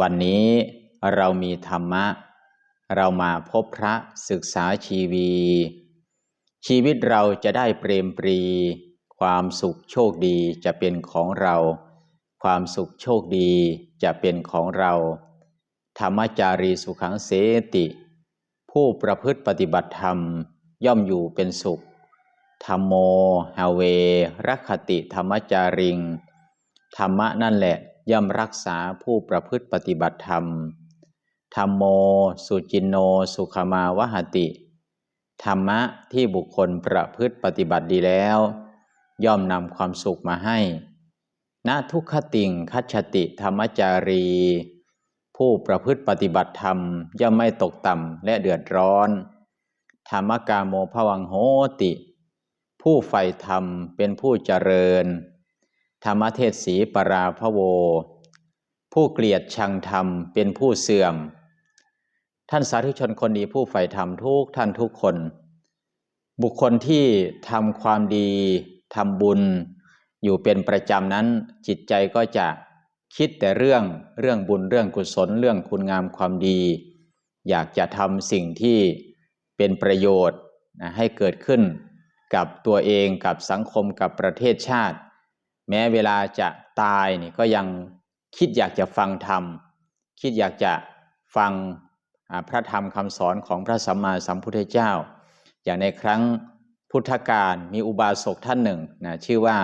วันนี้เรามีธรรมะ เรามาพบพระศึกษาชีวี ชีวิตเราจะได้เปรมปรี ความสุขโชคดีจะเป็นของเรา ความสุขโชคดีจะเป็นของเรา ธรรมจารีสุขังเสติ ผู้ประพฤติปฏิบัติธรรมย่อมอยู่เป็นสุขธรรมโมฮาเวรักขติธรรมจาริง ธรรมะนั่นแหละ ย่อมรักษาผู้ประพฤติปฏิบัติธรรม ธรรมโม สุจินโน สุขมาวหติ ธรรมะที่บุคคลประพฤติปฏิบัติดีแล้ว ย่อมนำความสุขมาให้ ณทุกขติงคัจฉติธรรมจารี ผู้ประพฤติปฏิบัติธรรม ย่อมไม่ตกต่ำและเดือดร้อน ธรรมกาโมภวังโหติ ผู้ใฝ่ธรรมเป็นผู้เจริญ ธรรมเทศสีปราพโว ผู้เกลียดชังธรรมเป็นผู้เสื่อม ท่านสาธุชนคนดีผู้ใฝ่ธรรมทุกท่านทุกคน บุคคลที่ทำความดีทำบุญ อยู่เป็นประจำนั้นจิตใจก็จะคิดแต่เรื่องเรื่องบุญเรื่องกุศลเรื่องคุณงามความดี อยากจะทำสิ่งที่เป็นประโยชน์ให้เกิดขึ้นกับตัวเองกับสังคมกับประเทศชาติ แม้เวลาจะตายนี่ก็ยังคิดอยากจะฟังธรรม คิดอยากจะฟังพระธรรมคำสอนของพระสัมมาสัมพุทธเจ้า อย่างในครั้งพุทธกาลมีอุบาสกท่านหนึ่งนะชื่อว่า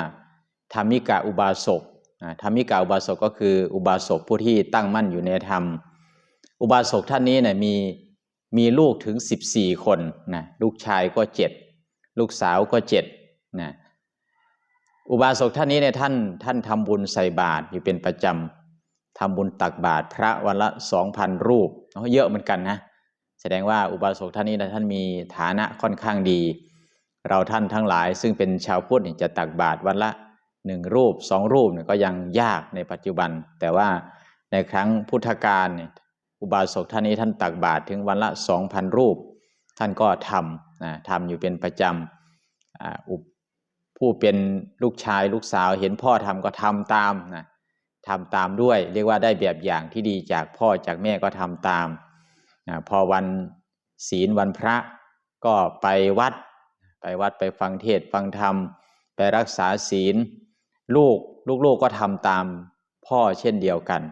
ธรรมิกาอุบาสกธรรมิกาอุบาสกก็คืออุบาสกผู้ที่ตั้งมั่นอยู่ในธรรม อุบาสกท่านนี้นะมีมีลูกถึง 14 คนนะลูกชายก็เจ็ดลูกสาวก็เจ็ดนะ อุบาสกท่านนี้เนี่ยท่านท่านทำบุญใส่บาตรอยู่เป็นประจำทำบุญตักบาตรพระวันละสองพันรูปเยอะเหมือนกันนะ แสดงว่าอุบาสกท่านนี้นะท่านมีฐานะค่อนข้างดี เราท่านทั้งหลายซึ่งเป็นชาวพุทธจะตักบาตรวันละหนึ่งรูปสองรูปเนี่ยก็ยังยากในปัจจุบัน แต่ว่าในครั้งพุทธกาลเนี่ยอุบาสกท่านนี้ท่านตักบาตรถึงวันละสองพันรูป ท่านก็ทำนะทำอยู่เป็นประจำอุ ผู้เป็นลูกชายลูกสาวเห็นพ่อทำก็ทำตามนะทำตามด้วย เรียกว่าได้แบบอย่างที่ดีจากพ่อจากแม่ก็ทำตามนะพอวันศีลวันพระก็ไปวัด ไปวัดไปฟังเทศฟังธรรม ไปรักษาศีล ลูกลูกๆกก็ทำตามพ่อเช่นเดียวกัน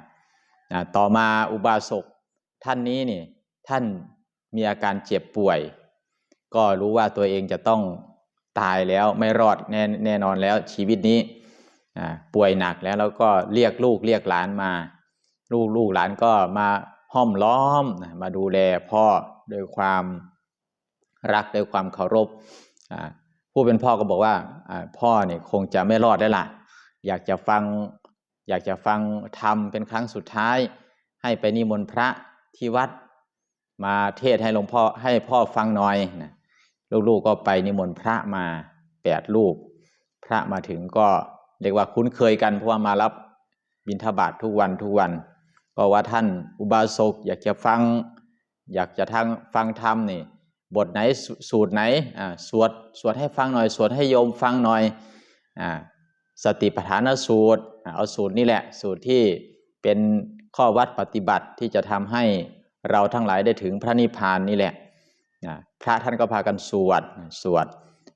นะต่อมาอุบาสกท่านนี้นี่ท่านมีอาการเจ็บป่วย ก็รู้ว่าตัวเองจะต้อง ตายแล้วไม่รอดแน่แน่นอนแล้วชีวิตนี้ป่วยหนักแล้วแล้วก็เรียกลูกเรียกหลานมา ลูกลูกหลานก็มาห้อมล้อมมาดูแลพ่อโดยความรักโดยความเคารพผู้เป็นพ่อก็บอกว่าพ่อเนี่ยคงจะไม่รอดได้วล่ะ อยากจะฟังอยากจะฟังธรรมเป็นครั้งสุดท้าย ให้ไปนิมนต์พระที่วัดมาเทศให้หลวงพ่อให้พ่อฟังหน่อยนะ ลูกๆก็ไปนิมนต์พระมาแปดรูป พระมาถึงก็เรียกว่าคุ้นเคยกันเพราะว่ามารับบิณฑบาตททุกวันทุกวัน ก็ว่าท่านอุบาสกอยากจะฟัง อยากจะทางฟังธรรมนี่บทไหนสูตรไหนอ่าสวดสวดให้ฟังหน่อยสวดให้โยมฟังหน่อยอ่าสติปัฏฐานสูตรเอาสูตรนี่แหละสูตรที่เป็นข้อวัดปฏิบัติที่จะทำให้เราทั้งหลายได้ถึงพระนิพพานนี่แหละ พระท่านก็พากันสวดสวด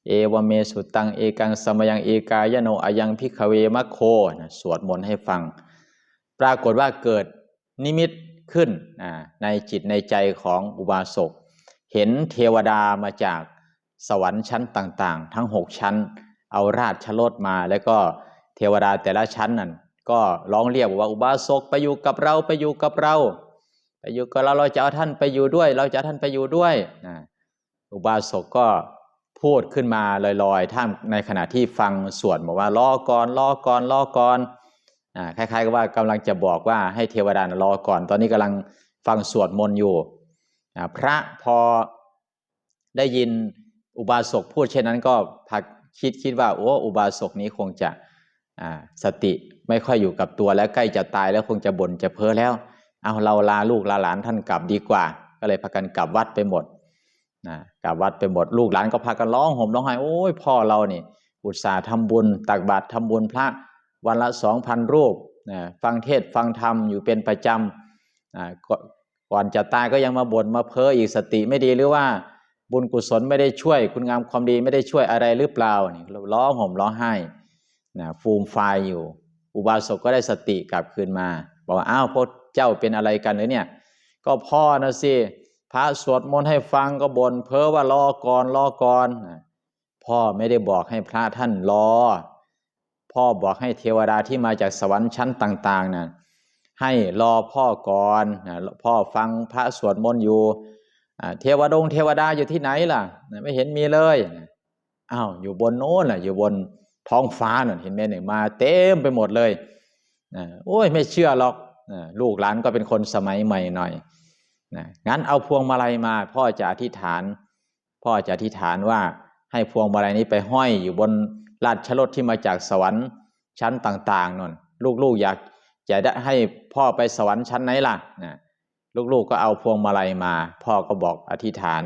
เอวเมสุตังเอกังสมยังเอกายโนอายังพิกเวมะโคสวดมนต์ให้ฟัง ปรากฏว่าเกิดนิมิตขึ้นในจิตในใจของอุบาสก เห็นเทวดามาจากสวรรค์ชั้นต่างๆ ทั้งหกชั้น เอาราชรถมาแล้วก็เทวดาแต่ละชั้นนั่นก็ร้องเรียกว่าอุบาสกไปอยู่กับเราไปอยู่กับเรา ไปอยู่กับเราเราจะเอาท่านไปอยู่ด้วย เราจะท่านไปอยู่ด้วยนะอุบาสกก็พูดขึ้นมาลอยๆท่ามในขณะที่ฟังสวดบอกว่ารอก่อนรอก่อนรอก่อนคล้ายๆกับว่ากำลังจะบอกว่าให้เทวดารอก่อน ตอนนี้กำลังฟังสวดมนต์อยู่พระพอได้ยินอุบาสกพูดเช่นนั้นก็พักคิดคิดว่าโอ้อุบาสกนี้คงจะสติไม่ค่อยอยู่กับตัวแล้วใกล้จะตายแล้วคงจะบ่นจะเพ้อแล้ว เอาเราลาลูกลาหลานท่านกลับดีกว่า ก็เลยพากันกลับวัดไปหมดนะกลับวัดไปหมดลูกหลานก็พากันร้องห่มร้องไห้โอ้ยพ่อเรานี่ อุตส่าห์ทำบุญ ตักบาตรทำบุญพระวันละสองพันรูปนะฟังเทศฟังธรรมอยู่เป็นประจำนะก่อนก่อนจะตายก็ยังมาบ่นมาเพ้ออีกสติไม่ดีหรือว่าบุญกุศลไม่ได้ช่วย คุณงามความดีไม่ได้ช่วยอะไรหรือเปล่านี่ร้องห่มร้องไห้นะฟูมไฟอยู่ อุบาสกก็ได้สติกลับคืนมา บอกว่าอ้าวพ เจ้าเป็นอะไรกันหรือเนี่ย ก็พ่อนะสิพระสวดมนต์ให้ฟังก็บน่นเพ้อว่ารอก่อนรอก่อนพ่อไม่ได้บอกให้พระท่านรอ พ่อบอกให้เทวดาที่มาจากสวรรค์ชั้นต่างๆนะให้รอพ่อก่อนพ่อฟังพระสวดมนต์อยู่เทวดงเทวดาอยู่ที่ไหนล่ะ ไม่เห็นมีเลยอ้าวอยู่บนโน้นล่ะ อยู่บนท้องฟ้าน่ะเห็นไหมเนี่ยมาเต็มไปหมดเลยโอ้ยไม่เชื่อหรอก ลูกหลานก็เป็นคนสมัยใหม่หน่อยนะงั้นเอาพวงมาลัยมา พ่อจะอธิษฐาน พ่อจะอธิษฐานว่าให้พวงมาลัยนี้ไปห้อยอยู่บนราชรถที่มาจากสวรรค์ชั้นต่างๆนนลูกๆอยากจะได้ให้พ่อไปสวรรค์ชั้นไหนล่ะนะลูกๆก็เอาพวงมาลัยมา พ่อก็บอกอธิษฐาน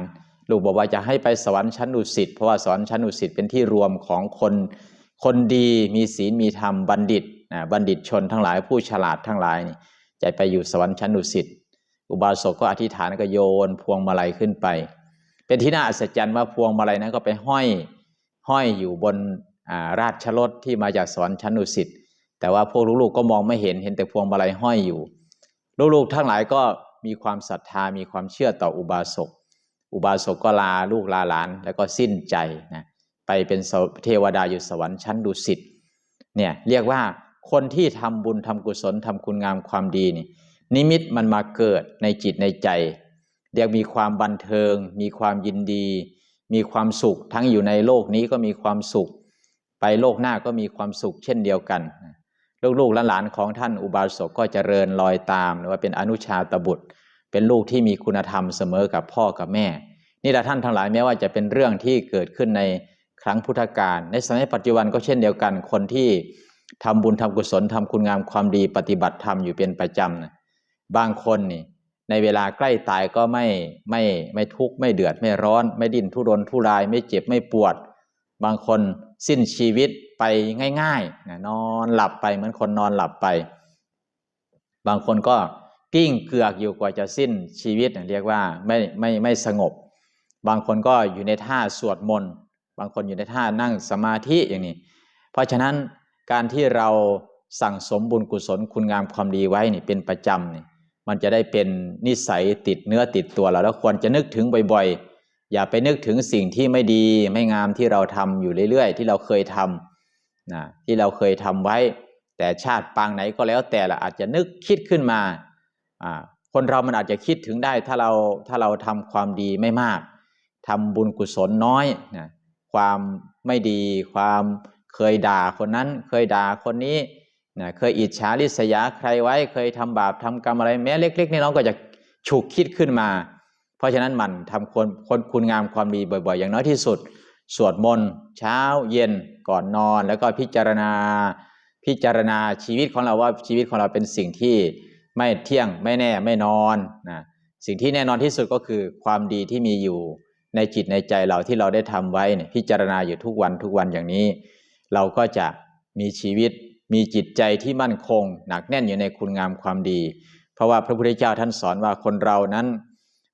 ลูกบอกว่าจะให้ไปสวรรค์ชั้นดุสิตเพราะว่าสวรรค์ชั้นดุสิตเป็นที่รวมของคน คนดีมีศีลมีธรรมบัณฑิต บัณฑิตชนทั้งหลายผู้ฉลาดทั้งหลายจะไปอยู่สวรรค์ชั้นดุสิตอุบาสกก็อธิษฐานก็โยนพวงมาลัยขึ้นไป เป็นที่น่าอัศจรรย์ว่าพวงมาลัยนั้นก็ไปห้อยห้อยอยู่บนราชรถที่มาจากสวรรค์ชั้นดุสิตแต่ว่าพวกลูกๆก็มองไม่เห็นเห็นแต่พวงมาลัยห้อยอยู่ ลูกๆทั้งหลายก็มีความศรัทธามีความเชื่อต่ออุบาสก อุบาสกก็ลาลูกลาหลานแล้วก็สิ้นใจนะไปเป็นเทวดาอยู่สวรรค์ชั้นดุสิตเนี่ยเรียกว่า คนที่ทำบุญทำกุศลทำคุณงามความดีนี่นิมิตมันมาเกิดในจิตในใจเรียกมีความบันเทิง มีความยินดี มีความสุข ทั้งอยู่ในโลกนี้ก็มีความสุข ไปโลกหน้าก็มีความสุขเช่นเดียวกัน ลูกๆและหลานของท่านอุบาสกก็จเจริญรอยตามหรือว่าเป็นอนุชาตบุตร เป็นลูกที่มีคุณธรรมเสมอกับพ่อกับแม่ นี่แหละท่านทั้งหลายแม้ว่าจะเป็นเรื่องที่เกิดขึ้นในครั้งพุทธกาลในสมัยปัจจุบันก็เช่นเดียวกันคนที่ ทำบุญทำกุศลทำคุณงามความดีปฏิบัติธรรมอยู่เป็นประจำนะบางคนนี่ในเวลาใกล้ตายก็ไม่ไม่ไม่ทุกข์ไม่เดือดไม่ร้อน ไม่ดิ้นทุรนทุราย ไม่เจ็บไม่ปวด บางคนสิ้นชีวิตไปง่ายๆนะนอนหลับไปเหมือนคนนอนหลับไป บางคนก็กิ้งเกือกอยู่กว่าจะสิ้นชีวิตเรียกว่าไม่ไม่ไม่สงบ บางคนก็อยู่ในท่าสวดมนต์บางคนอยู่ในท่านั่งสมาธิอย่างนี้ เพราะฉะนั้น การที่เราสั่งสมบุญกุศลคุณงามความดีไว้นี่เป็นประจำนี่มันจะได้เป็นนิสัยติดเนื้อติดตัวเราแล้วควรจะนึกถึงบ่อยๆ อย่าไปนึกถึงสิ่งที่ไม่ดีไม่งามที่เราทำอยู่เรื่อยๆ ที่เราเคยทำนะที่เราเคยทำไว้ แต่ชาติปางไหนก็แล้วแต่ละอาจจะนึกคิดขึ้นมาอ่าคนเรามันอาจจะคิดถึงได้ถ้าเราถ้าเราทำความดีไม่มากทำบุญกุศลน้อยนะความไม่ดีความ เคยด่าคนนั้นเคยด่าคนนี้นะเคยอิจฉาริษยาใครไว้ เคยทำบาปทำกรรมอะไรแม้เล็กๆน้อยๆก็จะฉุกคิดขึ้นมา เพราะฉะนั้นมันทำคนคนคุณงามความดีบ่อย ๆ อย่างน้อยที่สุด สวดมนต์เช้าเย็นก่อนนอน แล้วก็พิจารณา พิจารณาชีวิตของเราว่าชีวิตของเราเป็นสิ่งที่ไม่เที่ยงไม่แน่ไม่นอนนะสิ่งที่แน่นอนที่สุดก็คือความดีที่มีอยู่ในจิตในใจเราที่เราได้ทำไว้เนี่ยพิจารณาอยู่ทุกวันทุกวันอย่างนี้ เราก็จะมีชีวิตมีจิตใจที่มั่นคง หนักแน่นอยู่ในคุณงามความดี เพราะว่าพระพุทธเจ้าท่านสอนว่าคนเรานั้น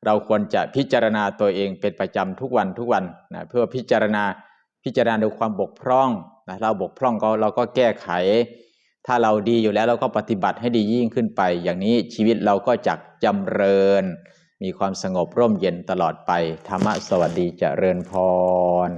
เราควรจะพิจารณาตัวเองเป็นประจำทุกวันทุกวันนะเพื่อพิจารณาพิจารณาดูความบกพร่องนะเราบกพร่องก็เราก็แก้ไข ถ้าเราดีอยู่แล้วเราก็ปฏิบัติให้ดียิ่งขึ้นไป อย่างนี้ชีวิตเราก็จะจำเริญ มีความสงบร่มเย็นตลอดไปธรรมะสวัสดีเจริญพร